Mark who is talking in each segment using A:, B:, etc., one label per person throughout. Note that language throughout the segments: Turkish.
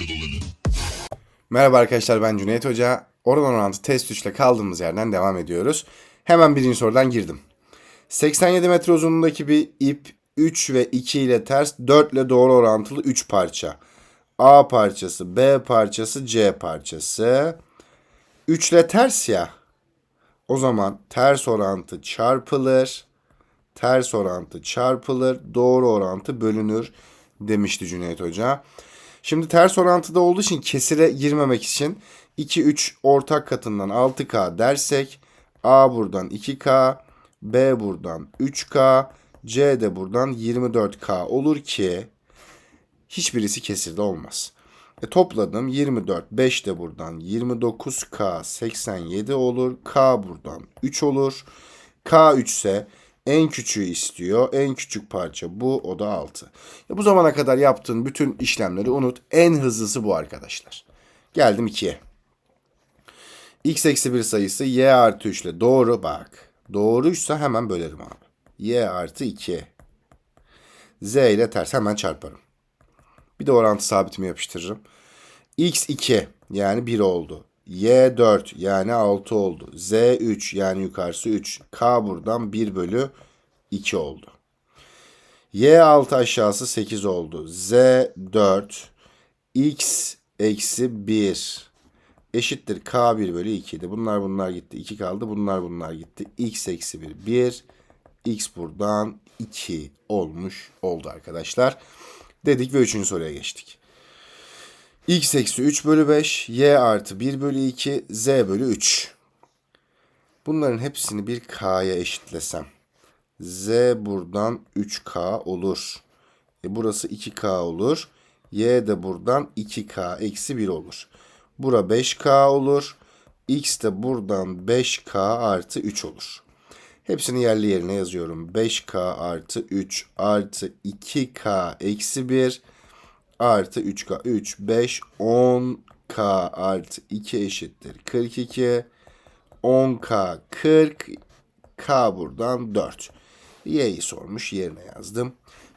A: Malatya'da
B: Merhaba arkadaşlar ben Cüneyt Hoca. Oran orantı test 3 ile kaldığımız yerden devam ediyoruz. Hemen birinci sorudan girdim. 87 metre uzunluğundaki bir ip 3 ve 2 ile ters 4 ile doğru orantılı 3 parça. A parçası, B parçası, C parçası. 3 ile ters ya. O zaman ters orantı çarpılır. Ters orantı çarpılır. Doğru orantı bölünür demişti Cüneyt Hoca. Şimdi ters orantıda olduğu için kesire girmemek için 2 3 ortak katından 6K dersek A buradan 2K, B buradan 3K, C de buradan 24K olur ki hiçbirisi kesirde olmaz. E topladım 24, 5 de buradan 29K 87 olur. K buradan 3 olur. K 3 ise en küçüğü istiyor. En küçük parça bu. O da 6. Ya bu zamana kadar yaptığın bütün işlemleri unut. En hızlısı bu arkadaşlar. Geldim 2'ye. X eksi 1 sayısı Y artı 3 ile doğru bak. Doğruysa hemen bölerim abi. Y artı 2. Z ile ters hemen çarparım. Bir de orantı sabitimi yapıştırırım. X 2 yani 1 oldu. Y 4 yani 6 oldu. Z 3 yani yukarısı 3. K buradan 1 bölü 2 oldu. Y 6 aşağısı 8 oldu. Z 4 X eksi 1 eşittir K 1 bölü 2 idi. Bunlar bunlar gitti. 2 kaldı. Bunlar bunlar gitti. X eksi 1 1. X buradan 2 olmuş oldu arkadaşlar. Dedik ve 3. soruya geçtik. X eksi 3 bölü 5, Y artı 1 bölü 2, Z bölü 3. Bunların hepsini bir K'ya eşitlesem. Z buradan 3K olur. E burası 2K olur. Y de buradan 2K eksi 1 olur. Bura 5K olur. X de buradan 5K artı 3 olur. Hepsini yerli yerine yazıyorum. 5K artı 3 artı 2K eksi 1 artı 3K. 3, 5, 10K artı 2 eşittir 42. 10K 40. K buradan 4. Y'yi sormuş yerine yazdım.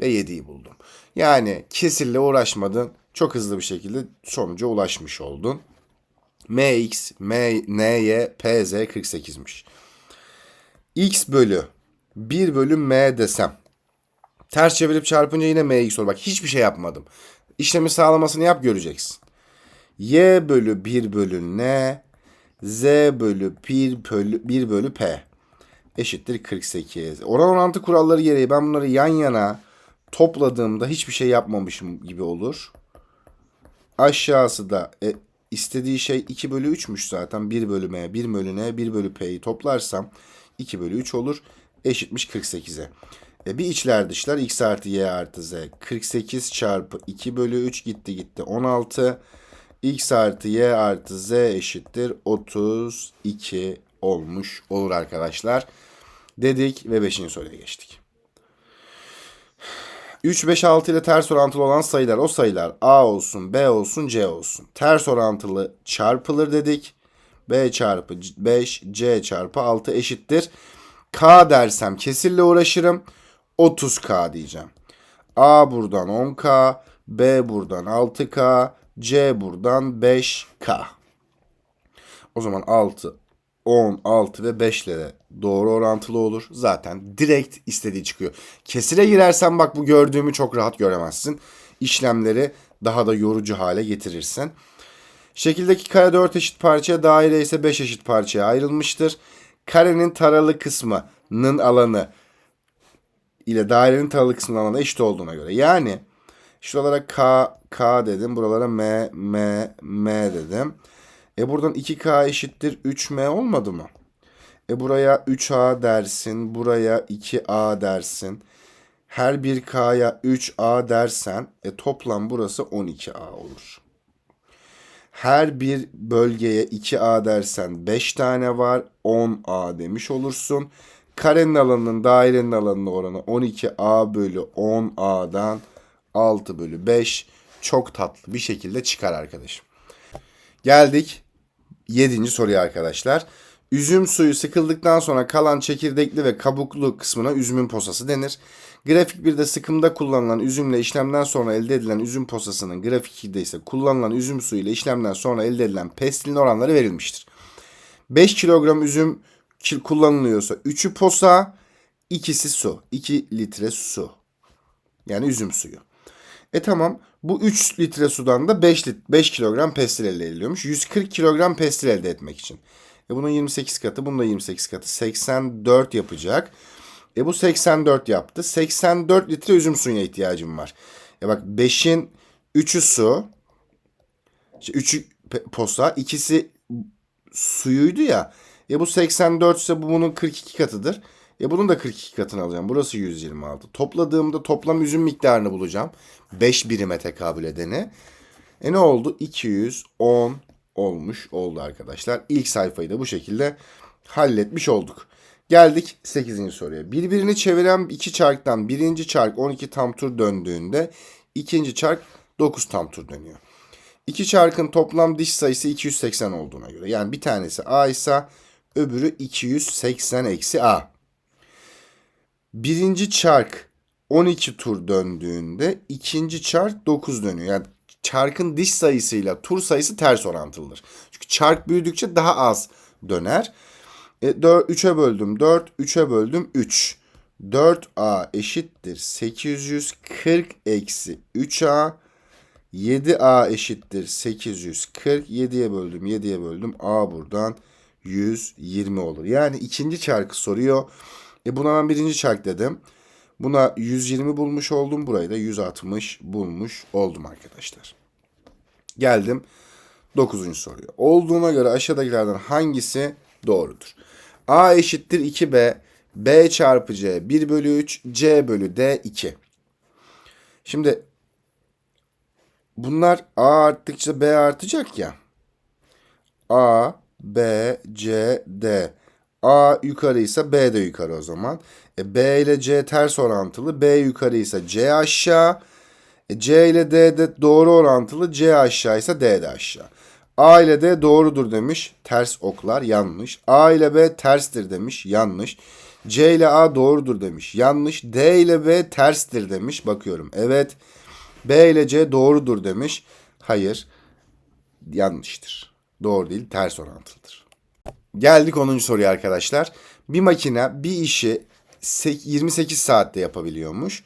B: Ve 7'yi buldum. Yani kesirle uğraşmadın. Çok hızlı bir şekilde sonuca ulaşmış oldun. MX, M, NY, PZ 48'miş. X bölü 1 bölü M desem. Ters çevirip çarpınca yine MX olur. Bak hiçbir şey yapmadım. İşlemi sağlamasını yap göreceksin. Y bölü 1 bölü N. Z bölü 1 bölü, 1 bölü P. Eşittir 48. Oran orantı kuralları gereği ben bunları yan yana topladığımda hiçbir şey yapmamışım gibi olur. Aşağısı da e, istediği şey 2 bölü 3'müş zaten. 1 bölü M, 1 bölü N, 1 bölü P'yi toplarsam 2 bölü 3 olur. Eşitmiş 48'e. E bir içler dışlar x artı y artı z. 48 çarpı 2 bölü 3 gitti gitti 16. x artı y artı z eşittir 32 olmuş olur arkadaşlar. Dedik ve 5. soruya geçtik. 3, 5, 6 ile ters orantılı olan sayılar o sayılar A olsun, B olsun, C olsun. Ters orantılı çarpılır dedik. B çarpı 5, C çarpı 6 eşittir. K dersem kesirle uğraşırım. 30K diyeceğim. A buradan 10K, B buradan 6K, C buradan 5K. O zaman 6, 10, 6 ve 5 ile doğru orantılı olur. Zaten direkt istediği çıkıyor. Kesire girersen bak bu gördüğümü çok rahat göremezsin. İşlemleri daha da yorucu hale getirirsin. Şekildeki kare 4 eşit parçaya, daire ise 5 eşit parçaya ayrılmıştır. Karenin taralı kısmının alanı ile dairenin taralı kısmının alanı eşit olduğuna göre. Yani şuralara K, K dedim. Buralara M, M, M dedim. E buradan 2K eşittir 3M olmadı mı? E buraya 3A dersin. Buraya 2A dersin. Her bir K'ya 3A dersen e toplam burası 12A olur. Her bir bölgeye 2A dersen 5 tane var. 10A demiş olursun. Karenin alanının dairenin alanına oranı 12A bölü 10A'dan 6 bölü 5. Çok tatlı bir şekilde çıkar arkadaşım. Geldik 7. soruya arkadaşlar. Üzüm suyu sıkıldıktan sonra kalan çekirdekli ve kabuklu kısmına üzümün posası denir. Grafik 1'de sıkımda kullanılan üzümle işlemden sonra elde edilen üzüm posasının grafik 2'de ise kullanılan üzüm suyu ile işlemden sonra elde edilen pestilin oranları verilmiştir. 5 kilogram üzüm kullanılıyorsa 3'ü posa, ikisi su. 2 litre su. Yani üzüm suyu. E tamam bu 3 litre sudan da 5, lit 5 kilogram pestil elde ediliyormuş. 140 kilogram pestil elde etmek için. E bunun 28 katı, bunun da 28 katı. 84 yapacak. E bu 84 yaptı. 84 litre üzüm suyuna ihtiyacım var. E bak 5'in 3'ü su. İşte 3'ü pe- posa, ikisi suyuydu ya. E bu 84 ise bu bunun 42 katıdır. E bunun da 42 katını alacağım. Burası 126. Topladığımda toplam üzüm miktarını bulacağım. 5 birime tekabül edeni. E ne oldu? 210 olmuş oldu arkadaşlar. İlk sayfayı da bu şekilde halletmiş olduk. Geldik 8. soruya. Birbirini çeviren iki çarktan birinci çark 12 tam tur döndüğünde ikinci çark 9 tam tur dönüyor. İki çarkın toplam diş sayısı 280 olduğuna göre. Yani bir tanesi A ise öbürü 280 eksi A. Birinci çark 12 tur döndüğünde ikinci çark 9 dönüyor. Yani çarkın diş sayısıyla tur sayısı ters orantılıdır. Çünkü çark büyüdükçe daha az döner. E, 4, 3'e böldüm 4, 3'e böldüm 3. 4A eşittir 840 eksi 3A. 7A eşittir 840. 7'ye böldüm 7'ye böldüm. A buradan 120 olur. Yani ikinci çarkı soruyor. E buna ben birinci çark dedim. Buna 120 bulmuş oldum. Burayı da 160 bulmuş oldum arkadaşlar. Geldim 9. soruya. Olduğuna göre aşağıdakilerden hangisi doğrudur? A eşittir 2B. B çarpı C 1 bölü 3. C bölü D 2. Şimdi bunlar A arttıkça B artacak ya. A, B, C, D. A yukarıysa B de yukarı o zaman. E, B ile C ters orantılı. B yukarıysa C aşağı. E, C ile D de doğru orantılı. C aşağıysa D de aşağı. A ile D doğrudur demiş. Ters oklar yanlış. A ile B terstir demiş. Yanlış. C ile A doğrudur demiş. Yanlış. D ile B terstir demiş. Bakıyorum. Evet. B ile C doğrudur demiş. Hayır. Yanlıştır. Doğru değil. Ters orantılıdır. Geldik 10. soruya arkadaşlar. Bir makine bir işi sek- 28 saatte yapabiliyormuş.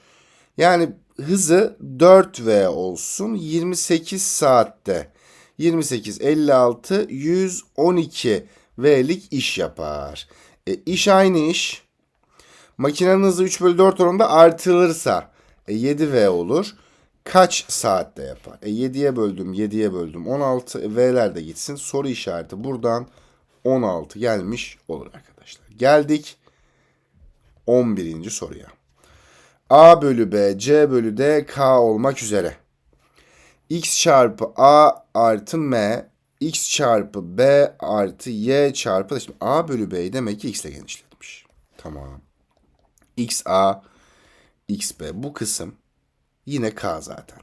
B: Yani hızı 4V olsun 28 saatte. 28, 56, 112 V'lik iş yapar. E, iş aynı iş. Makinenin hızı 3 bölü 4 oranında artırılırsa e, 7V olur. Kaç saatte yapar? E 7'ye böldüm, 7'ye böldüm. 16 e, V'ler de gitsin. Soru işareti buradan 16 gelmiş olur arkadaşlar. Geldik 11. soruya. A bölü B, C bölü D, K olmak üzere. X çarpı A artı M, X çarpı B artı Y çarpı... Şimdi A bölü B demek ki X ile genişletmiş. Tamam. X A, X B. Bu kısım yine K zaten.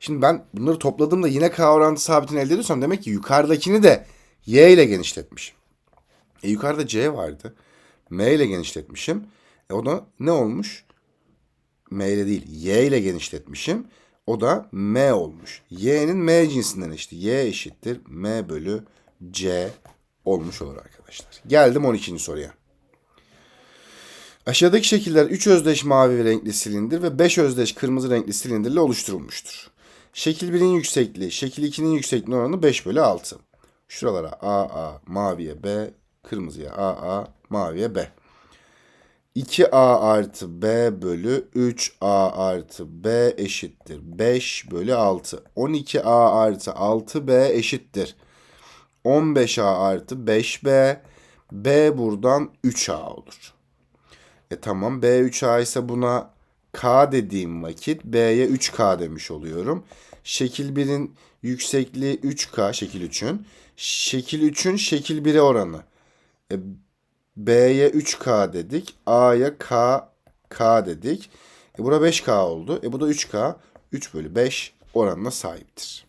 B: Şimdi ben bunları topladığımda yine K orantı sabitini elde ediyorsam demek ki yukarıdakini de Y ile genişletmişim. E yukarıda C vardı. M ile genişletmişim. E o da ne olmuş? M ile değil Y ile genişletmişim. O da M olmuş. Y'nin M cinsinden işte. Y eşittir M bölü C olmuş olur arkadaşlar. Geldim 12. soruya. Aşağıdaki şekiller 3 özdeş mavi renkli silindir ve 5 özdeş kırmızı renkli silindirle oluşturulmuştur. Şekil 1'in yüksekliği, şekil 2'nin yüksekliği oranı 5 bölü 6. Şuralara A, A, maviye B, kırmızıya A, A, maviye B. 2A artı B bölü 3A artı B eşittir. 5 bölü 6. 12A artı 6B eşittir. 15A artı 5B. B buradan 3A olur. E tamam B 3A ise buna K dediğim vakit B'ye 3K demiş oluyorum. Şekil 1'in yüksekliği 3K şekil 3'ün. Şekil 3'ün şekil 1'e oranı. E, B'ye 3K dedik. A'ya K, K dedik. E bura 5K oldu. E bu da 3K. 3 bölü 5 oranına sahiptir.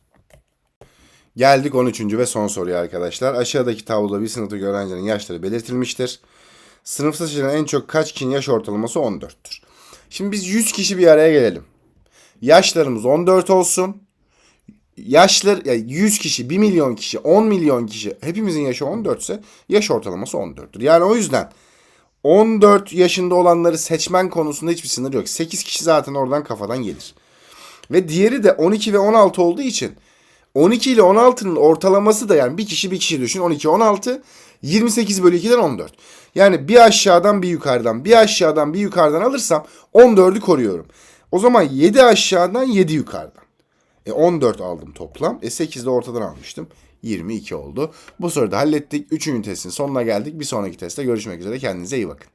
B: Geldik 13. ve son soruya arkadaşlar. Aşağıdaki tabloda bir sınıftaki öğrencinin yaşları belirtilmiştir. Sınıfta seçilen en çok kaç kişinin yaş ortalaması 14'tür. Şimdi biz 100 kişi bir araya gelelim. Yaşlarımız 14 olsun. Yaşlar yani 100 kişi, 1 milyon kişi, 10 milyon kişi hepimizin yaşı 14 ise yaş ortalaması 14'tür. Yani o yüzden 14 yaşında olanları seçmen konusunda hiçbir sınır yok. 8 kişi zaten oradan kafadan gelir. Ve diğeri de 12 ve 16 olduğu için 12 ile 16'nın ortalaması da yani bir kişi bir kişi düşün 12 16 28 bölü 2'den 14. Yani bir aşağıdan bir yukarıdan bir aşağıdan bir yukarıdan alırsam 14'ü koruyorum. O zaman 7 aşağıdan 7 yukarıdan. E 14 aldım toplam. E 8 de ortadan almıştım. 22 oldu. Bu soruda hallettik. 3. testin sonuna geldik. Bir sonraki testte görüşmek üzere. Kendinize iyi bakın.